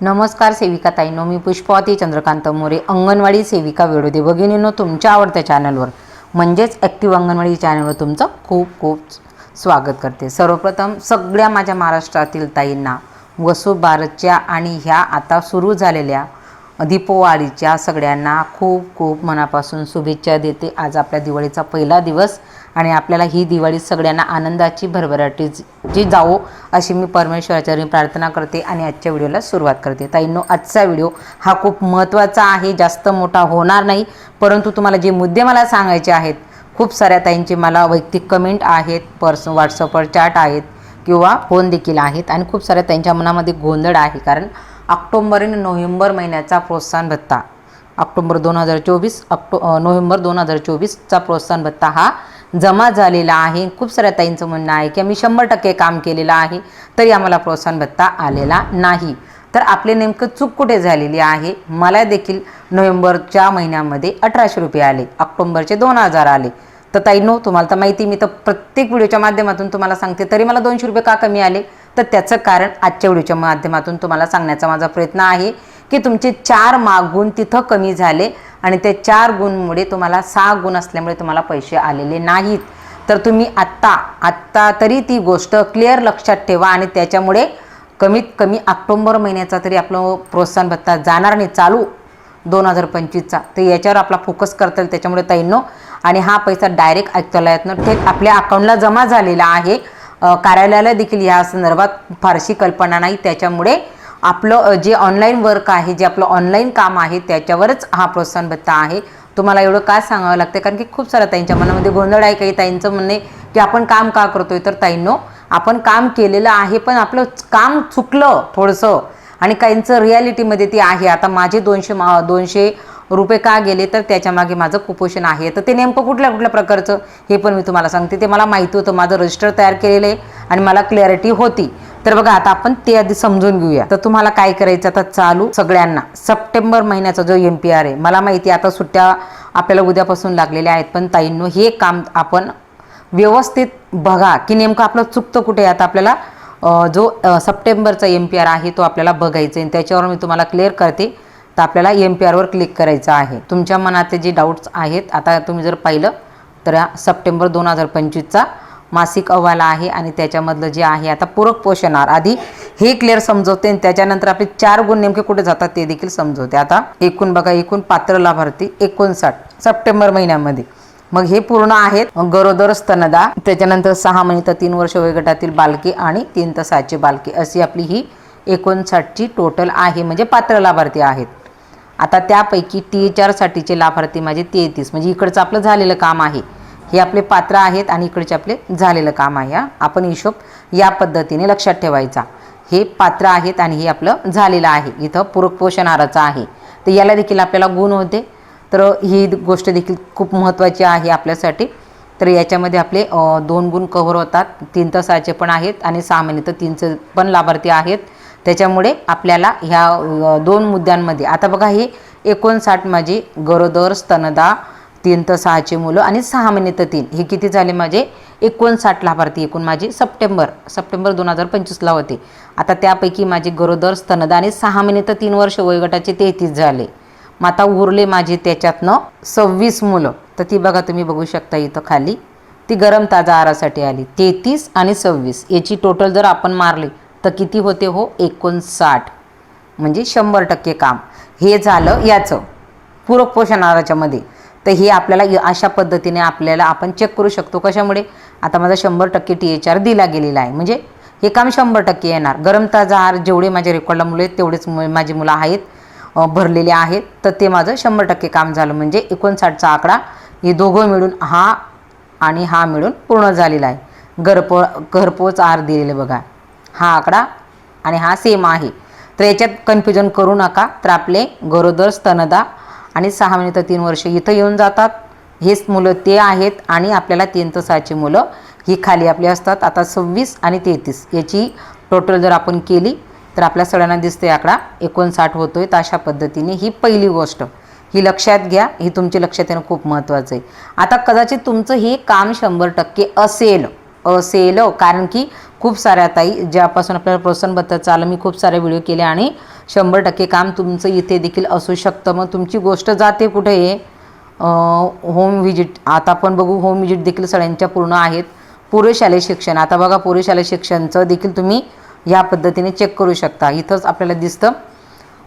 नमस्कार सेविका ताईनो मी पुष्पावती चंद्रकांत मोरे अंगणवाडी सेविका वेळोदे भगिनीनो तुमच्या आवडत्या चॅनलवर. म्हणजेच ॲक्टिव्ह अंगणवाडी चॅनलवर तुमचं खूप खूप स्वागत करते. सर्वप्रथम सगळ्या माझ्या महाराष्ट्रातील ताईंना वसुबारतच्या आणि ह्या आता सुरू झालेल्या दीपोवाळीच्या सगळ्यांना खूप खूप मनापासून शुभेच्छा देते. आज आपल्या दिवाळीचा पहिला दिवस आणि आपल्याला ही दिवाळी सगळ्यांना आनंदाची भरभराटी जी जावो अशी मी परमेश्वराच्या प्रार्थना करते आणि आजच्या व्हिडिओला सुरुवात करते. ताईंनो आजचा व्हिडिओ हा खूप महत्त्वाचा आहे जास्त मोठा होणार नाही परंतु तुम्हाला जे मुद्दे मला सांगायचे आहेत खूप साऱ्या ताईंचे मला वैयक्तिक कमेंट आहेत पर्स व्हॉट्सअपवर चॅट आहेत किंवा फोन देखील आहेत आणि खूप साऱ्या त्यांच्या मनामध्ये गोंधळ आहे कारण ऑक्टोंबर आणि नोव्हेंबर महिन्याचा प्रोत्साहन भत्ता ऑक्टोंबर दोन हजार चोवीस ऑक्टो नोव्हेंबर दोन हजार चोवीसचा प्रोत्साहन भत्ता हा जमा झालेला आहे. खूप साऱ्या ताईंचं म्हणणं आहे की आम्ही शंभर टक्के काम केलेलं आहे तरी आम्हाला प्रोत्साहन भत्ता आलेला नाही. तर आपले नेमकं चूक कुठे झालेली आहे? मला देखील नोव्हेंबरच्या महिन्यामध्ये अठराशे रुपये आले. ऑक्टोंबरचे दोन हजार आले. तर ताईंनो तुम्हाला तर माहिती मी तर प्रत्येक व्हिडिओच्या माध्यमातून तुम्हाला सांगते तरी मला दोनशे रुपये का कमी आले? तर त्याचं कारण आजच्या व्हिडिओच्या माध्यमातून तुम्हाला सांगण्याचा माझा प्रयत्न आहे. की तुमचे चार मागून तिथं कमी झाले आणि त्या चार गुणमुळे तुम्हाला सहा गुण असल्यामुळे तुम्हाला पैसे आलेले नाहीत. तर तुम्ही आत्ता आत्ता तरी ती गोष्ट क्लिअर लक्षात ठेवा आणि त्याच्यामुळे कमीत कमी ऑक्टोंबर महिन्याचा तरी आपलं प्रोत्साहन भत्ता जाणार नाही. चालू दोन हजार पंचवीसचा. तर याच्यावर आपला फोकस करता येईल त्याच्यामुळे ताईंनो. आणि हा पैसा डायरेक्ट आयुक्तालयातनं थेट आपल्या अकाउंटला जमा झालेला आहे. कार्यालयाला देखील या संदर्भात फारशी कल्पना नाही. त्याच्यामुळे आपलं जे ऑनलाईन वर्क आहे जे आपलं ऑनलाईन काम आहे त्याच्यावरच हा प्रोत्साहन भत्ता आहे. तुम्हाला एवढं का सांगावं लागतं कारण की खूप सारा ताईंच्या मनामध्ये गोंधळ आहे. काही ताईंचं म्हणणे की आपण काम का करतोय? तर ताईंनो आपण काम केलेलं आहे पण आपलं काम चुकलं थोडंसं. आणि काहींचं रियालिटीमध्ये ते आहे. आता माझे दोनशे मा दोनशे रुपये का गेले तर त्याच्यामागे माझं कुपोषण आहे. तर ते नेमकं कुठल्या कुठल्या प्रकारचं हे पण मी तुम्हाला सांगते. ते मला माहिती होतं. माझं रजिस्टर तयार केलेलं आहे आणि मला क्लॅरिटी होती. तर बघा आता आपण ते आधी समजून घेऊया. तर तुम्हाला काय करायचं आता चालू? सगळ्यांना. सप्टेंबर महिन्याचा जो एम पी आर आहे मला माहिती आहे आता सुट्ट्या आपल्याला उद्यापासून लागलेल्या आहेत पण ताईंनो हे काम आपण व्यवस्थित बघा की नेमकं आपलं चुकतं कुठे आता आपल्याला जो सप्टेंबरचा एम पी आर आहे तो आपल्याला बघायचा आहे आणि त्याच्यावर मी तुम्हाला क्लिअर करते. तर आपल्याला एम पी आरवर क्लिक करायचं आहे. तुमच्या मनातले जे डाऊट्स आहेत आता तुम्ही जर पाहिलं तर सप्टेंबर दोन हजार पंचवीसचा मासिक अहवाल आहे आणि त्याच्यामधलं जे आहे आता पूरक पोषण आहार आधी हे क्लिअर समजवते आणि त्याच्यानंतर आपले चार गुण नेमके कुठे जातात ते देखील समजवते. आता एकूण बघा एकूण पात्र लाभार्थी एकोणसाठ सप्टेंबर महिन्यामध्ये. मग हे पूर्ण आहेत गरोदर स्तनदा त्याच्यानंतर सहा महिने तर तीन वर्ष वयोगटातील बालके आणि तीन तर सातचे बालके. अशी आपली ही एकोणसाठची टोटल आहे म्हणजे पात्र लाभार्थी आहेत. आता त्यापैकी टी एच आरसाठीचे लाभार्थी माझे तेहतीस म्हणजे इकडचं आपलं झालेलं काम आहे. हे आपले पात्र आहेत आणि इकडचे आपले झालेलं काम आहे हा. आपण हिशोब या पद्धतीने लक्षात ठेवायचा. हे पात्र आहेत आणि हे आपलं झालेलं आहे. इथं पूरक पोषण आहाराचं आहे. तर याला देखील आपल्याला गुण होते. तर ही गोष्ट देखील खूप महत्त्वाची आहे आपल्यासाठी. तर याच्यामध्ये आपले दोन गुण कव्हर होतात. तीन तासाचे पण आहेत आणि सहा महिने तर तीनचं पण लाभार्थी आहेत. त्याच्यामुळे आपल्याला ह्या दोन मुद्द्यांमध्ये आता बघा हे एकोणसाठ माझी गरोदर स्तनदा तीन तर सहाचे मुलं आणि सहा महिने तर तीन. हे किती झाले माझे? एकोणसाठ लाभार्थी. एकूण माझे सप्टेंबर. सप्टेंबर दोन हजार पंचवीसला होते. आता त्यापैकी माझे गरोदर स्तनदा आणि सहा महिने तर तीन वर्ष वयोगटाचे तेहतीस झाले. मग आता उरले माझे त्याच्यातनं सव्वीस मुलं. तर ती बघा तुम्ही बघू शकता इथं खाली. ती गरम ताजा आहारासाठी आली. तेहतीस आणि सव्वीस. याची टोटल जर आपण मारली तर किती होते हो? एकोणसाठ. म्हणजे शंभर टक्के काम. हे झालं याचं. पूरक पोषण आहाराच्यामध्ये. तर हे आपल्याला अशा पद्धतीने आपल्याला आपण चेक करू शकतो. कशामुळे? आता माझा शंभर टक्के टी एच आर दिला गेलेला आहे. म्हणजे हे काम शंभर टक्के येणार. गरम ताजा आहार जेवढे माझ्या रेकॉर्डला मुलं आहेत तेवढेच मु- माझी मुलं आहेत भरलेले आहेत. तर ते माझं शंभर टक्के काम झालं. म्हणजे एकोणसाठचा आकडा हे दोघं मिळून हा आणि हा मिळून पूर्ण झालेला आहे. घरपो घरपोच आहार दिलेले बघा. हा आकडा आणि हा सेम आहे. तर याच्यात कन्फ्युजन करू नका. तर आपले गरोदर स्तनदा आणि सहा महिने तर तीन वर्ष इथं येऊन जातात. हेच मुलं ते आहेत आणि आपल्याला तीन तर सहाची मुलं ही खाली आपली असतात. आता सव्वीस आणि तेहतीस याची टोटल जर आपण केली तर आपल्या सगळ्यांना दिसते आकडा एकोणसाठ होतो आहे तर अशा पद्धतीने ही पहिली गोष्ट. ही लक्षात घ्या. ही तुमची लक्षात येणं खूप महत्त्वाचं आहे. आता कदाचित तुमचं हे काम शंभर टक्के असेल. असेल कारण की खूप साऱ्या ताई ज्यापासून आपल्याला प्रोत्साहनबद्दल आलं मी खूप सारे व्हिडिओ केले आणि शंभर टक्के काम तुमचं इथे देखील असू शकतं. मग तुमची गोष्ट जाते कुठे? आहे होम व्हिजिट आता आपण बघू होम व्हिजिट देखील सगळ्यांच्या पूर्ण आहेत. पूर्व शालेय शिक्षण. आता बघा पूर्व शालेय शिक्षणचं देखील तुम्ही या पद्धतीने चेक करू शकता. इथंच आपल्याला दिसतं.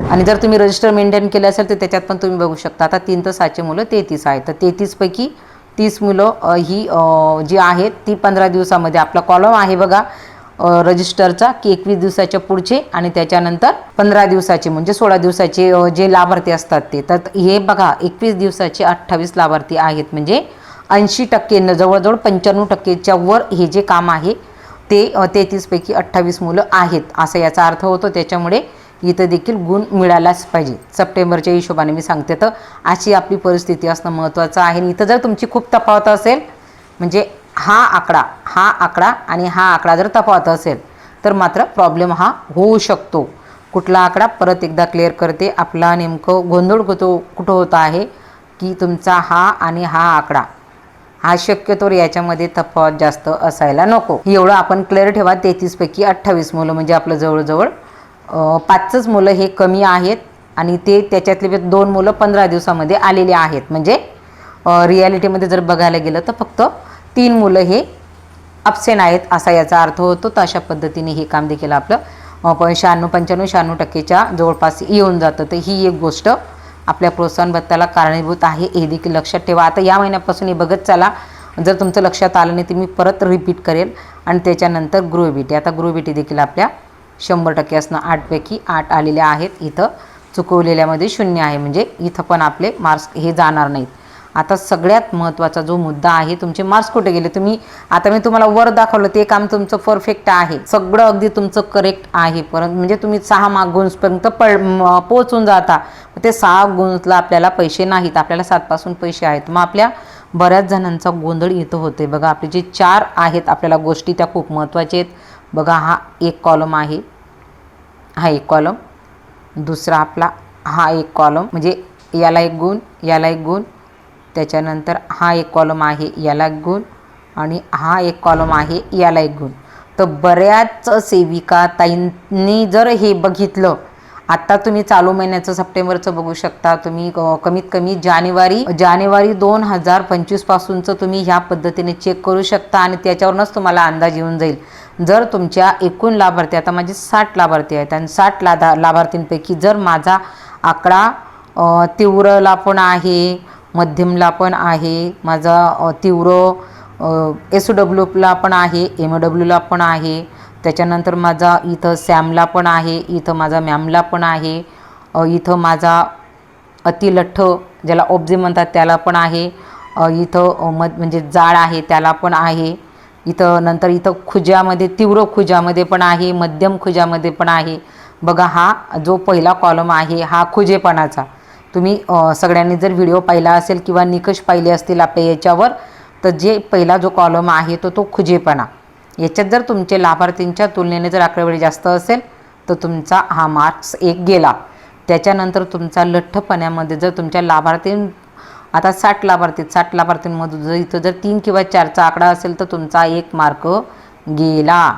आणि जर तुम्ही रजिस्टर मेंटेन केलं असेल तर त्याच्यात पण तुम्ही बघू शकता. आता तीन तर सहाचे मुलं तेहतीस आहेत. तर तेहतीसपैकी तीस मुलं ही जी आहेत ती पंधरा दिवसामध्ये आपला कॉलम आहे बघा. रजिस्टरचा की एकवीस दिवसाच्या पुढचे आणि त्याच्यानंतर पंधरा दिवसाचे म्हणजे सोळा दिवसाचे जे लाभार्थी असतात ते. तर हे बघा एकवीस दिवसाचे अठ्ठावीस लाभार्थी आहेत. म्हणजे ऐंशी टक्के न जवळजवळ पंच्याण्णव टक्केच्या वर हे जे काम आहे ते तेहतीसपैकी अठ्ठावीस मुलं आहेत असं याचा अर्थ होतो. त्याच्यामुळे इथं देखील गुण मिळालाच पाहिजे. सप्टेंबरच्या हिशोबाने मी सांगते तर अशी आपली परिस्थिती असणं महत्त्वाचं आहे. आणि इथं जर तुमची खूप तफावत असेल म्हणजे हा आकडा हा आकडा आणि हा आकडा जर तफावत असेल तर मात्र प्रॉब्लेम हा होऊ शकतो. कुठला आकडा परत एकदा क्लिअर करते. आपला नेमकं गोंधळ होतो कुठं होत आहे की तुमचा हा आणि हा आकडा? हा शक्यतोवर याच्यामध्ये तफावत जास्त असायला नको. एवढं आपण क्लिअर ठेवा. तेहतीसपैकी अठ्ठावीस मुलं म्हणजे आपलं जवळजवळ पाचच मुलं हे कमी आहेत आणि ते त्याच्यातले दोन मुलं पंधरा दिवसामध्ये आलेले आहेत. म्हणजे रियालिटीमध्ये जर बघायला गेलं तर फक्त तीन मुलं हे अपसेन आहेत असा याचा अर्थ होतो. तर अशा पद्धतीने हे काम देखील आपलं पण शहाण्णव पंच्याण्णव शहाण्णव टक्केच्या जवळपास येऊन जातं. तर ही एक गोष्ट आपल्या प्रोत्साहन भत्त्याला कारणीभूत आहे. हे देखील लक्षात ठेवा. आता या महिन्यापासून हे बघत चला. जर तुमचं लक्षात आलं नाही तर मी परत रिपीट करेल. आणि त्याच्यानंतर गृहभेटी आता गृहभेटी देखील आपल्या शंभर टक्के असणं आठपैकी आठ आलेल्या आहेत. इथं चुकवलेल्यामध्ये शून्य आहे. म्हणजे इथं पण आपले मार्क्स हे जाणार नाहीत. आता सगळ्यात महत्त्वाचा जो मुद्दा आहे तुमचे मार्क्स कुठे गेले? तुम्ही आता मी तुम्हाला वर दाखवलं ते काम तुमचं परफेक्ट आहे. सगळं अगदी तुमचं करेक्ट आहे. परंतु म्हणजे तुम्ही सहा मार्क गुंजपर्यंत पड पोचून पोहोचून जाता. ते सहा गुंजला आपल्याला पैसे नाहीत. आपल्याला सातपासून पैसे आहेत. मग आपल्या बऱ्याच जणांचा गोंधळ इथं होते बघा आपले जे चार आहेत आपल्याला गोष्टी त्या खूप महत्त्वाच्या आहेत. बघा हा एक कॉलम आहे. हा एक कॉलम दुसरा आपला हा एक कॉलम म्हणजे याला एक गुण याला एक गुण. त्याच्यानंतर हा एक कॉलम आहे याला एक गुण. आणि हा एक कॉलम आहे याला एक गुण. तर बऱ्याच सेविका ताईंनी जर हे बघितलं आत्ता तुम्ही चालू महिन्याचं सप्टेंबरचं बघू शकता. तुम्ही कमीत कमी जानेवारी जानेवारी दोन हजार पंचवीसपासूनचं तुम्ही ह्या पद्धतीने चेक करू शकता आणि त्याच्यावरूनच तुम्हाला अंदाज येऊन जाईल. जर तुमच्या एकूण लाभार्थी आता माझे साठ लाभार्थी आहेत आणि साठ लाधा लाभार्थींपैकी जर माझा आकडा तीव्रला पण आहे मध्यमला पण आहे माझा तीव्र एस डब्ल्यूला पण आहे एम डब्ल्यूला पण आहे त्याच्यानंतर माझा इथं सॅमला पण आहे इथं माझा मॅमला पण आहे इथं माझा अतिलठ्ठ ज्याला ओब्जे म्हणतात त्याला पण आहे इथं अ, मध म्हणजे जाळ आहे त्याला पण आहे इथं नंतर इथं खुज्यामध्ये तीव्र खुज्यामध्ये पण आहे मध्यम खुज्यामध्ये पण आहे. बघा हा जो पहिला कॉलम आहे हा खुजेपणाचा. तुम्ही सगळ्यांनी जर व्हिडिओ पाहिला असेल किंवा निकष पाहिले असतील आपल्या याच्यावर तर जे पहिला जो कॉलम आहे तो तो खुजेपणा. याच्यात जर तुमचे लाभार्थींच्या तुलनेने जर आकडेवारी जास्त असेल तर तुमचा हा मार्क्स एक गेला. त्याच्यानंतर तुमचा लठ्ठपणामध्ये जर तुमच्या लाभार्थी आता साठ लाभार्थी साठ लाभार्थींमधून जर इथं जर तीन किंवा चारचा आकडा असेल तर तुमचा एक मार्क गेला.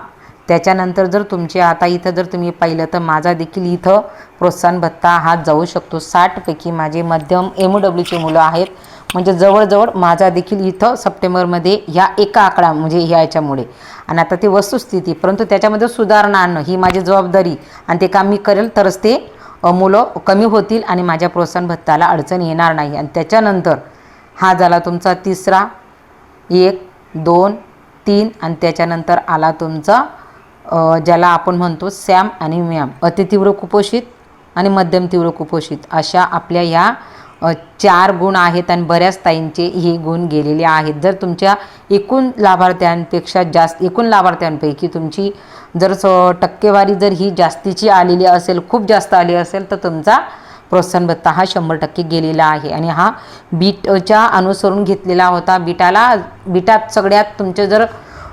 त्याच्यानंतर जर तुमचे आता इथं जर तुम्ही पाहिलं तर माझा देखील इथं प्रोत्साहन भत्ता हा जाऊ शकतो. साठपैकी माझे मध्यम एम डब्ल्यूचे मुलं आहेत. म्हणजे जवळजवळ माझा देखील इथं सप्टेंबरमध्ये ह्या एका आकडा म्हणजे ह्या याच्यामुळे. आणि आता ती वस्तुस्थिती परंतु त्याच्यामध्ये सुधारणा आणणं ही माझी जबाबदारी आणि ते काम मी करेल तरच ते मुलं कमी होतील आणि माझ्या प्रोत्साहन भत्त्याला अडचण येणार नाही. आणि त्याच्यानंतर हा झाला तुमचा तिसरा. एक दोन तीन आणि त्याच्यानंतर आला तुमचा ज्याला आपण म्हणतो सॅम आणि मॅम. अतितीव्र कुपोषित आणि मध्यम तीव्र कुपोषित. अशा आपल्या ह्या चार गुण आहेत आणि बऱ्याच ताईंचे हे गुण गेलेले आहेत. जर तुमच्या एकूण लाभार्थ्यांपेक्षा जास्त एकूण लाभार्थ्यांपैकी तुमची जर स टक्केवारी जर ही जास्तीची आलेली असेल खूप जास्त आली असेल तर तुमचा प्रोत्साहन भत्ता हा शंभर टक्के गेलेला आहे. आणि हा बीटच्या अनुसरून घेतलेला होता. बीटाला बीटात सगळ्यात तुमचे जर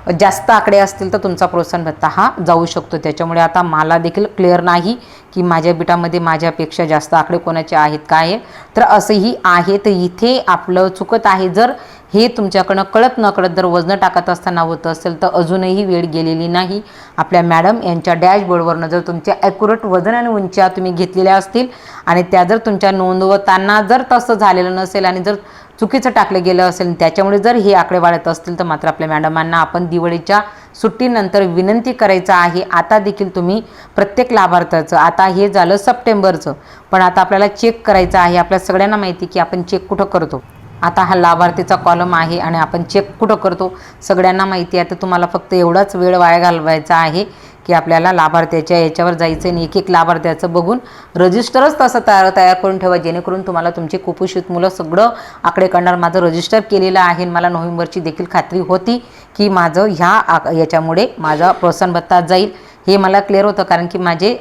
जास्त आकडे असतील तर तुमचा प्रोत्साहन भत्ता हा जाऊ शकतो. त्याच्यामुळे आता मला देखील क्लिअर नाही की माझ्या बिटामध्ये माझ्यापेक्षा जास्त आकडे कोणाचे आहेत काय तर असंही आहे तर इथे आपलं चुकत आहे. जर हे तुमच्याकडनं कळत न कळत जर वजनं टाकत असताना होत असेल तर अजूनही वेळ गेलेली नाही. आपल्या मॅडम यांच्या डॅशबोर्डवरनं जर तुमच्या ॲक्युरेट वजन आणि उंच्या तुम्ही घेतलेल्या असतील आणि त्या जर तुमच्या नोंदवताना जर तसं झालेलं नसेल आणि जर चुकीचं टाकलं गेलं असेल त्याच्यामुळे जर हे आकडे वाढत असतील तर मात्र आपल्या मॅडमांना आपण दिवाळीच्या सुट्टीनंतर विनंती करायचं आहे. आता देखील तुम्ही प्रत्येक लाभार्थ्याचं आता हे झालं सप्टेंबरचं पण आता आपल्याला चेक करायचं आहे. आपल्या सगळ्यांना माहिती की आपण चेक कुठं करतो. आता हा लाभार्थीचा कॉलम आहे आणि आपण चेक कुठं करतो? सगळ्यांना माहिती आहे. तर तुम्हाला फक्त एवढाच वेळ वाया घालवायचा आहे की आपल्याला लाभार्थ्याच्या याच्यावर जायचं आणि एक एक लाभार्थ्याचं बघून रजिस्टरच तसं तयार तयार करून ठेवा. जेणेकरून तुम्हाला तुमची कुपोषित मुलं सगळं आकडे करणार माझं रजिस्टर केलेलं आहे आणि मला नोव्हेंबरची देखील खात्री होती की माझं ह्या आक याच्यामुळे माझा प्रोत्साहन भत्ता जाईल. हे मला क्लिअर होतं कारण की माझे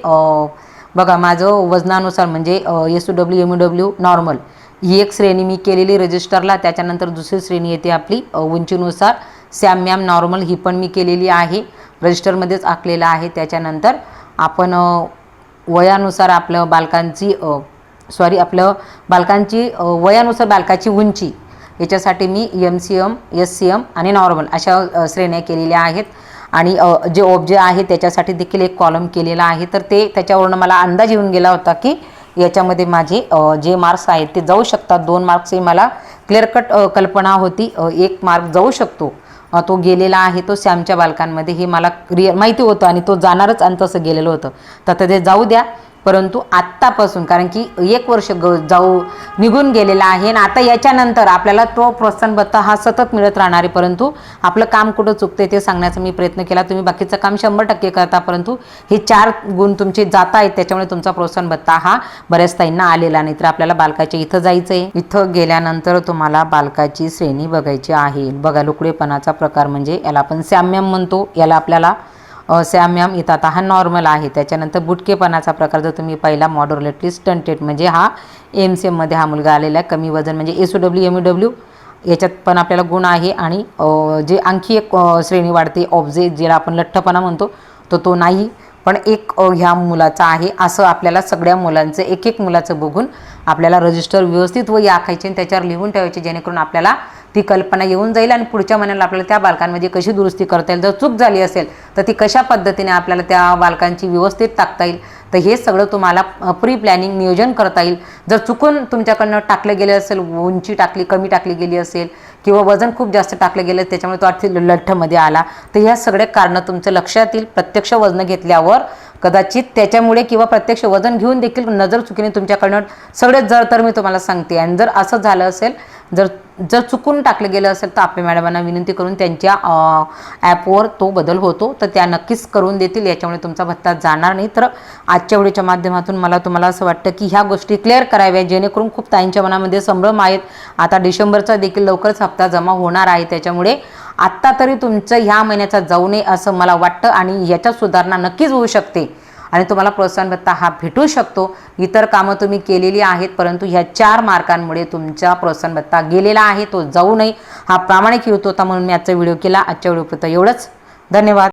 बघा माझं वजनानुसार म्हणजे S U W M W normal ही एक श्रेणी मी केलेली रजिस्टरला त्याच्यानंतर दुसरी श्रेणी येते आपली उंचीनुसार. सॅमॅम नॉर्मल ही पण मी केलेली आहे. रजिस्टरमध्येच आखलेलं आहे. त्याच्यानंतर आपण वयानुसार आपलं बालकांची सॉरी आपलं बालकांची वयानुसार बालकाची उंची. याच्यासाठी मी M C M S C M आणि नॉर्मल अशा श्रेण्या केलेल्या आहेत. आणि जे ऑब्जे आहे त्याच्यासाठी देखील एक कॉलम केलेला आहे. तर ते त्याच्यावरून मला अंदाज येऊन गेला होता की याच्यामध्ये माझे जे मार्क्स आहेत ते जाऊ शकतात. दोन मार्क्स हे मला क्लिअर कट कल्पना होती. एक मार्क जाऊ शकतो. तो गेलेला आहे तो सॅमच्या बालकांमध्ये. हे मला क्लिअर माहिती होतं आणि तो जाणारच आणि तसं गेलेलं होतं. तर ते जाऊ द्या. परंतु आत्तापासून कारण की एक वर्ष ग जाऊ निघून गेलेला आहे आणि आता याच्यानंतर आपल्याला तो प्रोत्साहन भत्ता हा सतत मिळत राहणार आहे. परंतु आपलं काम कुठं चुकते ते सांगण्याचा मी प्रयत्न केला. तुम्ही बाकीचं काम शंभर टक्के करता परंतु हे चार गुण तुमचे जात आहेत त्याच्यामुळे तुमचा प्रोत्साहन भत्ता हा बऱ्याच ताईंना आलेला नाही. तर आपल्याला बालकाच्या इथं जायचं आहे इथं गेल्यानंतर तुम्हाला बालकाची श्रेणी बघायची आहे. बघा लुकडेपणाचा प्रकार म्हणजे याला आपण साम्यम म्हणतो. याला आपल्याला सॅम सॅम्यम इथं आता हा नॉर्मल आहे. त्याच्यानंतर बुटकेपणाचा प्रकार जर तुम्ही पहिला मॉडर्लेटली स्टंटेड म्हणजे हा एम सी एममध्ये हा मुलगा आलेला आहे. कमी वजन म्हणजे S O W M E W याच्यात पण आपल्याला गुण आहे आणि जे आणखी एक श्रेणी वाढते ऑब्जे ज्याला आपण लठ्ठपणा म्हणतो तर तो नाही. पण एक ह्या मुलाचा आहे असं आपल्याला सगळ्या मुलांचं एक एक मुलाचं बघून आपल्याला रजिस्टर व्यवस्थित व आखायचे आणि त्याच्यावर लिहून ठेवायचे जेणेकरून आपल्याला ती कल्पना येऊन जाईल आणि पुढच्या महिन्याला आपल्याला त्या बालकांमध्ये कशी दुरुस्ती करता येईल जर चूक झाली असेल तर ती कशा पद्धतीने आपल्याला त्या बालकांची व्यवस्थित टाकता येईल. तर हे सगळं तुम्हाला प्री प्लॅनिंग नियोजन करता येईल. जर चुकून तुमच्याकडनं टाकलं गेलं असेल उंची टाकली कमी टाकली गेली असेल किंवा वजन खूप जास्त टाकलं गेलं त्याच्यामुळे तो अर्थी लठ्ठमध्ये आला. तर ह्या सगळ्या कारणं तुमचं लक्षात येईल. प्रत्यक्ष वजन घेतल्यावर कदाचित त्याच्यामुळे किंवा प्रत्यक्ष वजन घेऊन देखील नजर चुकीने तुमच्याकडनं सगळेच जर तर मी तुम्हाला सांगते. आणि जर असं झालं असेल जर जर चुकून टाकलं गेलं असेल तर आपल्या मॅडमांना विनंती करून त्यांच्या ॲपवर तो बदल होतो. तर त्या नक्कीच करून देतील. याच्यामुळे तुमचा भत्ता जाणार नाही. तर आजच्या व्हिडिओच्या माध्यमातून मला तुम्हाला असं वाटतं की ह्या गोष्टी क्लिअर कराव्या जेणेकरून खूप ताईंच्या मनामध्ये संभ्रम आहेत. आता डिसेंबरचा देखील लवकरच हप्ता जमा होणार आहे. त्याच्यामुळे आत्ता तरी तुमचं ह्या महिन्याचा जाऊ नये असं मला वाटतं आणि याच्यात सुधारणा नक्कीच होऊ शकते. आणि तुम्हाला प्रोत्साहन भत्ता हा भेटू शकतो. इतर कामं तुम्ही केलेली आहेत परंतु ह्या चार मार्कांमुळे तुमचा प्रोत्साहन भत्ता गेलेला आहे तो जाऊ नये. हा प्रामाणिक हेतू होता म्हणून मी आजचा व्हिडिओ केला. आजच्या व्हिडिओपुरता एवढंच. धन्यवाद.